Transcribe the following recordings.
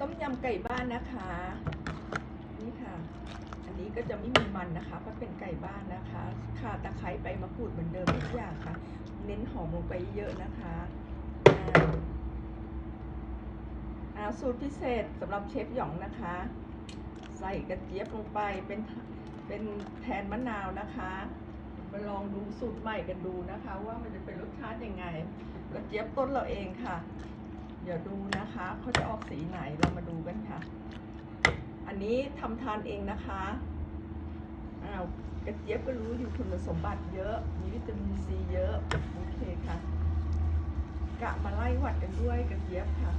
ต้มยำไก่บ้านนะคะ นี่ค่ะ อันนี้ก็จะไม่มีมันนะคะเพราะเป็นไก่บ้านนะคะข่าตะไคร้ใบมะกรูดเหมือนเดิมทุกอย่างค่ะ เน้นหอมลงไปเยอะนะคะอ่าอ่าสูตรพิเศษสำหรับเชฟหยองนะคะ ใส่กระเจี๊ยบลงไปเป็นเป็นแทนมะนาวนะคะมาลองดูสูตรใหม่กันดูนะคะ ว่ามันจะเป็นรสชาติยังไงกระเจี๊ยบต้นเราเองค่ะ เดี๋ยวดูนะคะเขาจะออกสีไหนเรามาดูกันค่ะ อันนี้ทำทานเองนะคะอ้าวกระเจี๊ยบก็รู้อยู่คุณสมบัติเยอะ มีวิตามินซีเยอะ โอเคค่ะ กะมาไล่หวัดกันด้วยกระเจี๊ยบค่ะ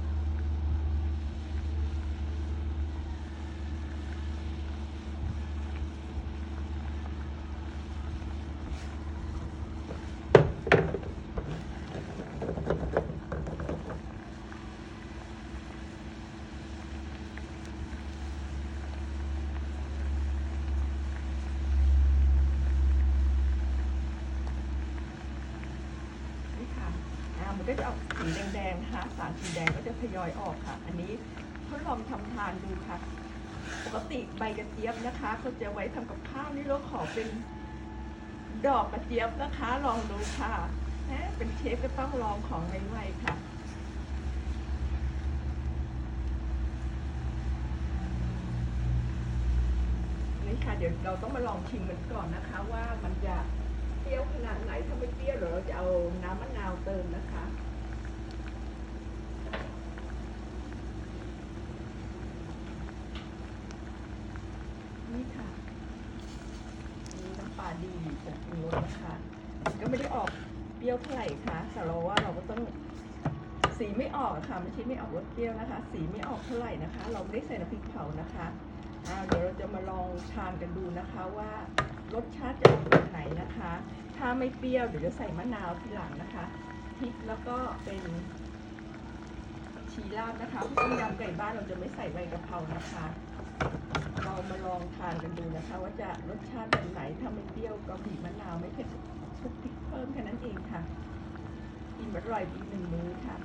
นี่ค่ะอ่า มันก็จะออกสีแดงๆนะคะสารสีแดงก็จะทยอยออกค่ะ อันนี้ทดลองทำทานดูค่ะ ปกติใบกระเจี๊ยบนะคะก็จะไว้ทำกับข้าวนี่เราขอเป็นดอกกระเจี๊ยบนะคะ ลองดูค่ะแหมเป็นเชฟก็ต้องลองของใหม่ๆค่ะนี่ค่ะเดี๋ยวเราต้องมาลองชิมมันก่อนนะคะว่ามัน นาดไหนถ้าไม่เปรี้ยวเราจะเอาน้ำมะนาวเติมนะคะ นี่ค่ะนี่น้ำปลาดีจากปรุงรสนะคะก็ไม่ได้ออกเปรี้ยวเท่าไหร่คะแต่เราว่าเราก็ต้อง สีไม่ออกค่ะไม่ใช่ไม่ออกรสเปรี้ยวนะคะ สีไม่ออกเท่าไหร่นะคะ เราไม่ได้ใส่น้ำพริกเผานะคะอ่าเดี๋ยวเราจะมาลองทานกันดูนะคะว่ารสชาติจะออกแบบไหนนะคะ ถ้าไม่เปรี้ยวเดี๋ยวจะใส่มะนาวทีหลังนะคะพริกแล้วก็เป็นชีลาดนะคะต้มยำไก่บ้านเราจะไม่ใส่ใบกะเพรานะคะ เรามาลองทานกันดูนะคะ ว่าจะรสชาติแบบไหนถ้าไม่เปรี้ยวก็บีบมะนาวไม่เผ็ดคลุกพริกเพิ่มแค่นั้นเองค่ะ กินอร่อยอีกหนึ่งมื้อค่ะ